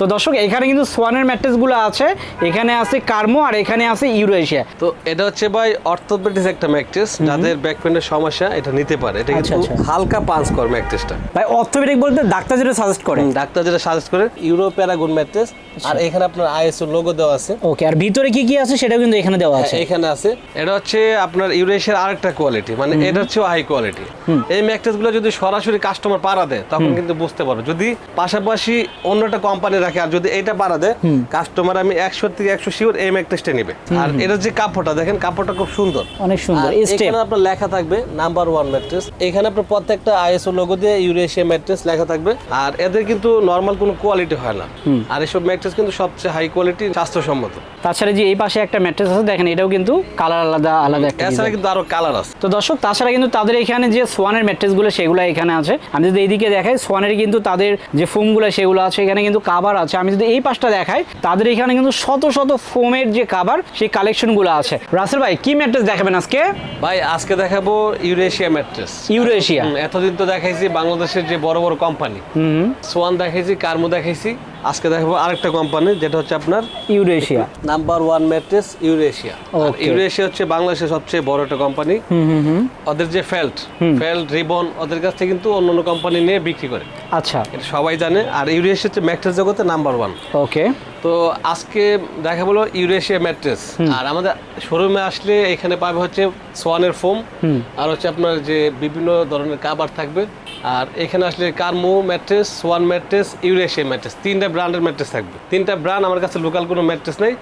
তো দর্শক এখানে কিন্তু সোয়ানের ম্যাট্রেসগুলো আছে এখানে আছে কার্মো আর এখানে আছে ইউরোএশিয়া তো এটা হচ্ছে ভাই অর্থোপেডিক্স একটা ম্যাট্রেস যাদের ব্যাক পেনের সমস্যা এটা নিতে পারে। এটা আচ্ছা, কিন্তু আচ্ছা। হালকা পাঞ্চ কর ম্যাট্রেসটা। ভাই অর্থোপেডিক বলতে ডাক্তার যেটা সাজেস্ট করে। ডাক্তার যেটা সাজেস্ট করে ইউরো প্যারাগুন ম্যাট্রেস। আচ্ছা। আর এখানে আপনার আইএসও লোগো দেওয়া আছে। ওকে আর ভিতরে কি কি আছে সেটাও কিন্তু এখানে দেওয়া আছে। এখানে আছে। এটা হচ্ছে আপনার ইউরেশিয়ার আরেকটা কোয়ালিটি মানে এটা হচ্ছে হাই কোয়ালিটি এই ম্যাট্রেসগুলো যদি সরাসরি কাস্টমার পাড়া দেয় তখন কিন্তু বুঝতে পারবে। যদি পাশাপাশি অন্য একটা কোম্পানি রাখে। আর যদি এটা পাড়া দেয় কাস্টমার আমি একশো থেকে একশো শিওর এই ম্যাট্রেসটা নিবে। আর এটার যে কাপড়টা দেখেন কাপড়টা খুব সুন্দর। অনেক সুন্দর এখানে আপনার লেখা থাকবে নাম্বার ওয়ান ম্যাট্রেস এখানে আপনার প্রত্যেকটা আইএসও লোগো দিয়ে ইউরেশিয়া ম্যাট্রেস লেখা থাকবে। আর এদের কিন্তু নর্মাল কোনো কোয়ালিটি হয় না। আর এসব ম্যাট্রেস কিন্তু সবচেয়ে হাই কোয়ালিটি স্বাস্থ্যসম্মত। তাছাড়া যে এই পাশে একটা ম্যাট্রেস আছে দেখেন এটাও কিন্তু কালার আলাদা আলাদা একটা এছাড়া কিন্তু আরও কালার আছে। তো দর্শক তাছাড়া কিন্তু তাদের এখানে যে সোয়ানের ম্যাট্রেসগুলো সেগুলো এখানে আছে। আমি যদি এইদিকে দেখাই সোয়ানের কিন্তু তাদের যে ফোমগুলো সেগুলো আছে। এখানে কিন্তু কাভার আছে। আমি যদি এই পাশটা দেখাই তাদের এখানে কিন্তু শত শত ফোমের যে কাভার সেই কালেকশনগুলো আছে। রাসেল ভাই কি ম্যাট্রেস দেখাবেন আজকে? ভাই আজকে দেখাবো ইউরেশিয়া ম্যাট্রেস ইউরেশিয়া এতদিন তো দেখাইছি বাংলাদেশের যে বড় বড় কোম্পানি হুম। সোয়ান দেখাইছি কার্মো দেখাইছি। আজকে দেখাবো আরেকটা কোম্পানি যেটা হচ্ছে আপনার Eurasia number one mattress Eurasia Eurasia হচ্ছে বাংলাদেশের সবচেয়ে বড় একটা কোম্পানি ওদের যে ফেল্ট ফেল্ট রিবন ওদের কাছ থেকে কিন্তু অন্য অন্য কোম্পানি নিয়ে বিক্রি করে। আচ্ছা। এটা সবাই জানে। আর ইউরেশিয়া হচ্ছে ম্যাট্রেস জগতে নাম্বার ওয়ান ওকে তো আজকে দেখা বলো ইউরেশিয়া ম্যাট্রেস আর আমাদের শোরুমে আসলে এখানে পাবে হচ্ছে সোয়ানের ফোম আর হচ্ছে আপনার যে বিভিন্ন ধরনের কাবার থাকবে আর এখানে আসলে কার্মো mattress swan mattress Eurasia mattress তিনটা ব্র্যান্ডের ম্যাট্রেস থাকবে। তিনটা ব্র্যান্ড আমার কাছে লোকাল কোনো ম্যাট্রেস নেই।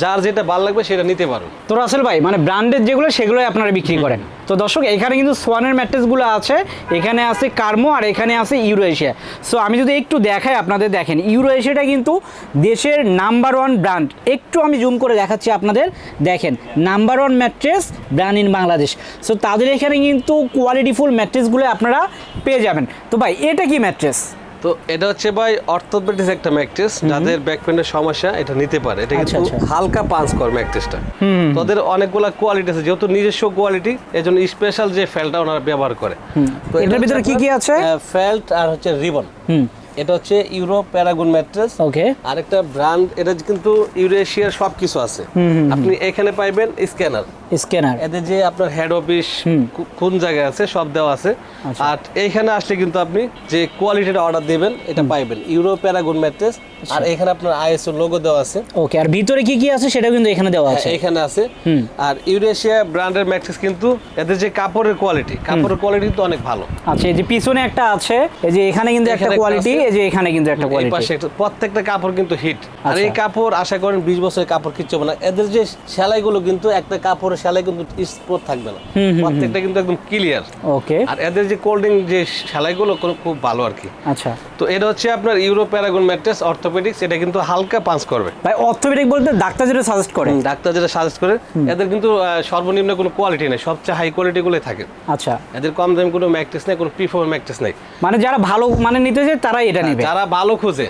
যার যেটা ভালো লাগবে সেটা নিতে পারো। তো রাসেল ভাই মানে ব্র্যান্ডের যেগুলো সেগুলোই আপনারা বিক্রি করেন। তো দর্শক এখানে কিন্তু সোয়ানের ম্যাট্রেসগুলো আছে এখানে আছে কার্মো আর এখানে আছে ইউরোএশিয়া সো আমি যদি একটু দেখাই আপনাদের দেখেন ইউরোএশিয়াটা কিন্তু দেশের নাম্বার ওয়ান ব্র্যান্ড একটু আমি জুম করে দেখাচ্ছি আপনাদের। দেখেন number one mattress brand in Bangladesh. So তাদের এখানে কিন্তু কোয়ালিটিফুল ম্যাট্রেসগুলো আপনারা পেয়ে যাবেন। তো ভাই এটা কি ম্যাট্রেস তো এটা হচ্ছে ভাই অর্থোপেডিক্স একটা ম্যাট্রেস যাদের ব্যাক পেনের সমস্যা এটা নিতে পারে। এটা আচ্ছা, কিন্তু আচ্ছা। হালকা পাঞ্চ কর ম্যাট্রেসটা তো ওদের অনেকগুলা কোয়ালিটি আছে যেহেতু নিজস্ব কোয়ালিটি এই জন্য স্পেশাল যে ফেলটা ওনারা ব্যবহার করে। তো এটার ভিতরে কি কি আছে? ফেল্ট আর হচ্ছে রিবন হুম। এটা হচ্ছে ইউরো প্যারাগুন ম্যাট্রেস ওকে আরেকটা ব্র্যান্ড এটা কিন্তু ইউরেশিয়ার সব কিছু আছে আপনি এখানে পাইবেন স্ক্যানার স্ক্যানার। এদের যে আপনার হেড অফিস কোন জায়গায় আছে সব দেওয়া আছে। আচ্ছা। আর এইখানে আসলে কিন্তু আপনি যে কোয়ালিটিটা অর্ডার দিবেন এটা পাইবেন। ইউরো প্যারাগুন ম্যাট্রেস আচ্ছা। আর এখানে আপনার আইএসও লোগো দেওয়া আছে। ওকে আর ভিতরে কি কি আছে সেটাও কিন্তু এখানে দেওয়া আছে। হ্যাঁ, এখানে আছে। আর ইউরেশিয়া ব্র্যান্ডের ম্যাট্রেস কিন্তু এদের যে কাপড়ের কোয়ালিটি কাপড়ের কোয়ালিটি কিন্তু অনেক ভালো। আচ্ছা এই যে পিছনে একটা আছে এই যে এখানে কিন্তু একটা কোয়ালিটি এই যে এখানে কিন্তু একটা কোয়ালিটি পাশে প্রত্যেকটা কাপড় কিন্তু হিট আর এই আচ্ছা। কাপড় আশা করেন বিশ বছরের কাপড় কিচ্ছু না। এদের যে সেলাইগুলো কিন্তু একটা কাপড়ের সেলাই কিন্তু স্পট থাকবে না। প্রত্যেকটা কিন্তু একদম ক্লিয়ার। ওকে। আর এদের যে কোল্ডিং যে সেলাইগুলো খুব ভালো আর কি। আচ্ছা। তো এটা হচ্ছে আপনার ইউরো প্যারাগন ম্যাট্রেস অর্থোপেডিক্স এটা কিন্তু হালকা পাঞ্চ করবে। ভাই অর্থোপেডিক বলতে ডাক্তার যেটা সাজেস্ট করে। ডাক্তার যেটা সাজেস্ট করে এদের কিন্তু সর্বনিম্ন কোনো কোয়ালিটি নেই সবচেয়ে হাই কোয়ালিটি গুলোই থাকে। আচ্ছা। এদের কম দামি কোনো ম্যাট্রেস নেই কোনো প্রিফার ম্যাট্রেস নেই। মানে যারা ভালো মানে নিতে চায় তারাই এটা নেবে। যারা ভালো খোঁজে।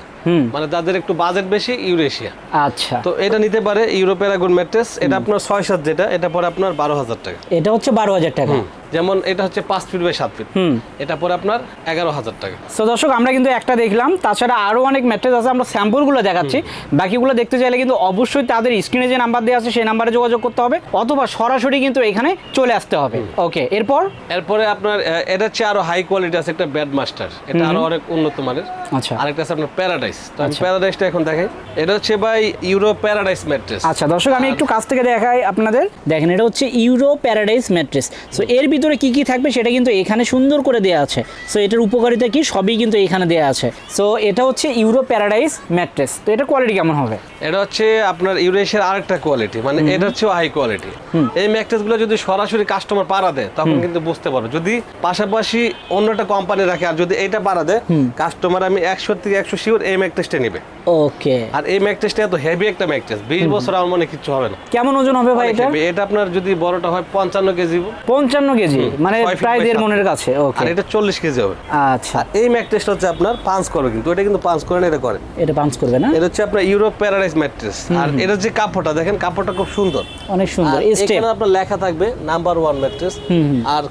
মানে যাদের একটু বাজেট বেশি ইউরেশিয়া আচ্ছা। তো এটা নিতে পারে ইউরোপের আগুন ম্যাট্রেস এটা আপনার ছয় সাত যেটা এটা পরে আপনার বারো হাজার টাকা। এটা হচ্ছে বারো হাজার টাকা। যেমন এটা হচ্ছে পাঁচ ফিট বাই সাত ফিট। হুম। এটা পরে আপনার এগারো হাজার টাকা। তো দর্শক আমরা কিন্তু একটা দেখলাম তাছাড়া আরও অনেক ম্যাট্রেস আছে আমরা স্যাম্পলগুলো দেখাচ্ছি। বাকিগুলো দেখতে চাইলে কিন্তু অবশ্যই তাদের স্ক্রিনে যে নাম্বার দেওয়া আছে সেই নাম্বারে যোগাযোগ করতে হবে অথবা সরাসরি কিন্তু এখানে চলে আসতে হবে। ওকে এরপর? এরপরে আপনার এটা হচ্ছে আরও হাই কোয়ালিটি আছে একটা ব্যাড মাস্টার এটা আরও অনেক উন্নত মানের। আচ্ছা। আরেকটা আছে আপনার প্যারাডাইস তো আমি প্যারাডাইসটা এখন দেখাই। এটা হচ্ছে ভাই ইউরো প্যারাডাইস ম্যাট্রেস আচ্ছা দর্শক আমি একটু কাছ থেকে দেখাই আপনাদের। দেখেন এটা হচ্ছে ইউরো প্যারাডাইস ম্যাট্রেস সো এর ভিতরে কি কি থাকবে সেটা কিন্তু এখানে সুন্দর করে দেওয়া আছে। সো এটার উপকারিতা কি? সবই কিন্তু এখানে দেওয়া আছে। সো এটা হচ্ছে ইউরো প্যারাডাইস ম্যাট্রেস তো এটা কোয়ালিটি কেমন হবে? এটা হচ্ছে আপনার ইউরেশিয়ার আরেকটা কোয়ালিটি মানে এটা হচ্ছে হাই কোয়ালিটি এই ম্যাট্রেসগুলো যদি সরাসরি কাস্টমার পাড়া দেয় তখন কিন্তু বুঝতে পারবে। যদি পাশাপাশি অন্য একটা কোম্পানি রাখে আর যদি এটা পাড়া দেয় কাস্টমার আমি একশো থেকে একশো শিওর এই ম্যাট্রেসটা নিবে। ওকে আর এই ম্যাট্রেসটা এত হেভি একটা ম্যাট্রেস বিশ বছর আমার মনে কিচ্ছু হবে না। কেমন ওজন হবে ভাই এটা এটা আপনার যদি বড়টা হয় পঞ্চান্ন কেজি। পঞ্চান্ন কেজি। কেজি মানে প্রায় দেড় মনের কাছে আর ওকে এটা চল্লিশ কেজি হবে। আচ্ছা। এই ম্যাট্রেসটা হচ্ছে আপনার করবে কিন্তু এটা কিন্তু করে না এটা করে এটা পাঞ্চ করবে না? এটা হচ্ছে আপনার ইউরোপ প্যারাডাইস ম্যাট্রেস আর এটা যে কাপড়টা দেখেন কাপড়টা খুব সুন্দর। অনেক সুন্দর এখানে আপনার লেখা থাকবে নাম্বার ওয়ান ম্যাট্রেস আর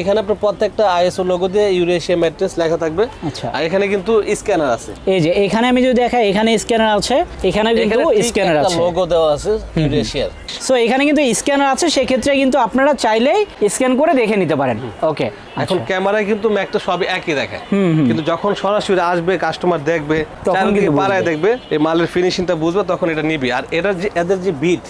এখানে আপনার প্রত্যেকটা আইএসও লোগো দিয়ে ইউরেশিয়া ম্যাট্রেস লেখা থাকবে। আচ্ছা। আর এখানে কিন্তু স্ক্যানার আছে। এই যে এখানে আমি যদি দেখাই এখানে স্ক্যানার আছে এখানে কিন্তু স্ক্যানার আছে। লোগো দেওয়া আছে ইউরেশিয়ার সো এখানে কিন্তু স্ক্যানার আছে সেক্ষেত্রে কিন্তু আপনারা চাইলেই স্ক্যান করে দেখে নিতে পারেন। ওকে এখন ক্যামেরায় কিন্তু ম্যাকটা সবই একই দেখায় কিন্তু যখন সরাসরি আসবে কাস্টমার দেখবে তখন চারিদিকে পাড়ায়। দেখবে এই মালের ফিনিশিংটা বুঝবে তখন এটা নিবি। আর এটার যে এদের যে বিট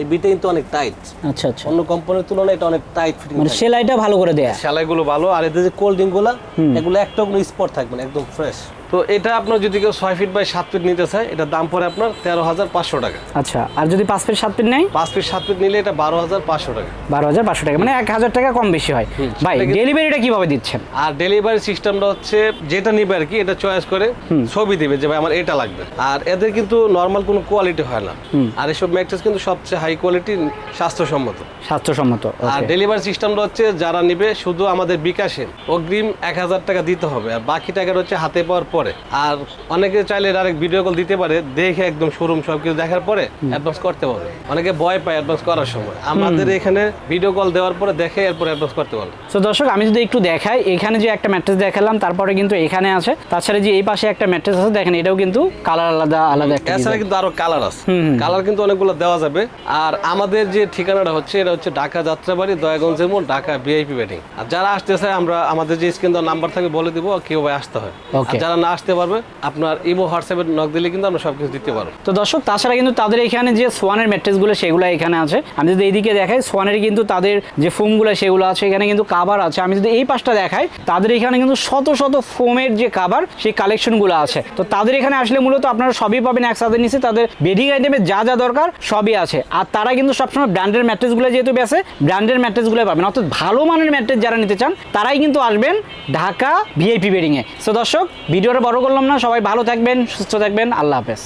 এই বিটে কিন্তু অনেক টাইট আচ্ছা আচ্ছা। অন্য কোম্পানির তুলনায় এটা অনেক টাইট ফিটিং মানে সেলাইটা ভালো করে দেয়া। সেলাইগুলো ভালো আর এদের যে কোল্ড ড্রিঙ্কগুলা এগুলো একটা কোনো স্পট থাকবে না একদম ফ্রেশ তো এটা আপনার যদি কেউ ছয় ফিট বাই সাত ফিট নিতে চায় এটা দাম পড়ে আপনার তেরো হাজার পাঁচশো টাকা। আচ্ছা আর যদি পাঁচ ফিট সাত ফিট নেই পাঁচ ফিট সাত ফিট নিলে এটা বারো হাজার পাঁচশো টাকা। বারো হাজার পাঁচশো টাকা মানে এক হাজার টাকা কম বেশি হয়। ভাই ডেলিভারিটা কীভাবে দিচ্ছেন? আর ডেলিভারি সিস্টেমটা হচ্ছে যেটা নিবে আর কি এটা চয়েস করে ছবি দিবে যে ভাই আমার এটা লাগবে। আর এদের কিন্তু নর্মাল কোনো কোয়ালিটি হয় না। আর এসব ম্যাট্রেস কিন্তু সবচেয়ে হাই কোয়ালিটি স্বাস্থ্যসম্মত। স্বাস্থ্যসম্মত আর. ডেলিভারি সিস্টেমটা হচ্ছে যারা নিবে শুধু আমাদের বিকাশে অগ্রিম এক হাজার টাকা দিতে হবে। আর বাকি টাকাটা হচ্ছে হাতে পাওয়ার পরে। আর অনেকে চাইলে ডাইরেক্ট ভিডিও কল দিতে পারে দেখে একদম শোরুম সব কিছু দেখার পরে অ্যাডভান্স করতে পারবে। অনেকে ভয় পায় অ্যাডভান্স করার সময়। আমাদের এখানে ভিডিও কল দেওয়ার পরে দেখে এরপর অ্যাডভান্স করতে পারবে। তো দর্শক আমি যদি একটু দেখাই এখানে যে একটা ম্যাট্রেস দেখালাম তারপরে কিন্তু এখানে আছে। তাছাড়া যে এই পাশে একটা ম্যাট্রেস আছে দেখেন এটাও কিন্তু কালার আলাদা আলাদা একটা এছাড়া কিন্তু আরও কালার আছে। কালার কিন্তু অনেকগুলো দেওয়া যাবে। আর আমাদের যে ঠিকানাটা হচ্ছে এটা হচ্ছে ঢাকা যাত্রাবাড়ি দয়াগঞ্জের মোড় ঢাকা ভিআইপি ব্যাটিং আর যারা আসতে চায় আমরা আমাদের যে স্ক্রিন নাম্বার থাকে বলে দিব কীভাবে আসতে হয়. যারা না আসতে পারবে, আপনার ইমো হোয়াটসঅ্যাপে নক দিলে কিন্তু আমরা সবকিছু দিতে পারব। তো দর্শক, তাছাড়া কিন্তু তাদের এখানে যে সোয়ানের ম্যাট্রেসগুলো সেগুলো এখানে আছে। আমি যদি এইদিকে দেখাই সোয়ানের কিন্তু তাদের যে ফোমগুলো সেগুলো আছে, এখানে কিন্তু কাভার আছে। আমি যদি এই পাশটা দেখাই, তাদের এখানে কিন্তু শত শত ফোমের যে কাভার সেই কালেকশনগুলো আছে। তো তাদের এখানে আসলে মূলত আপনারা সবই পাবেন একসাথে নিচে। তাদের বেডিং আইটেমে যা যা দরকার, সবই আছে। আর তারা কিন্তু সবসময় ব্র্যান্ডের ম্যাট্রেসগুলো যেহেতু বেছে ব্র্যান্ডের ম্যাট্রেসগুলো পাবেন। অর্থাৎ ভালো মানের ম্যাট্রেস যারা নিতে চান, তারাই কিন্তু আসবেন ঢাকা ভিআইপি বেডিংয়ে সো দর্শক, ভিডিওটা বড় করলাম না। সবাই ভালো থাকবেন সুস্থ থাকবেন। আল্লাহ হাফেজ।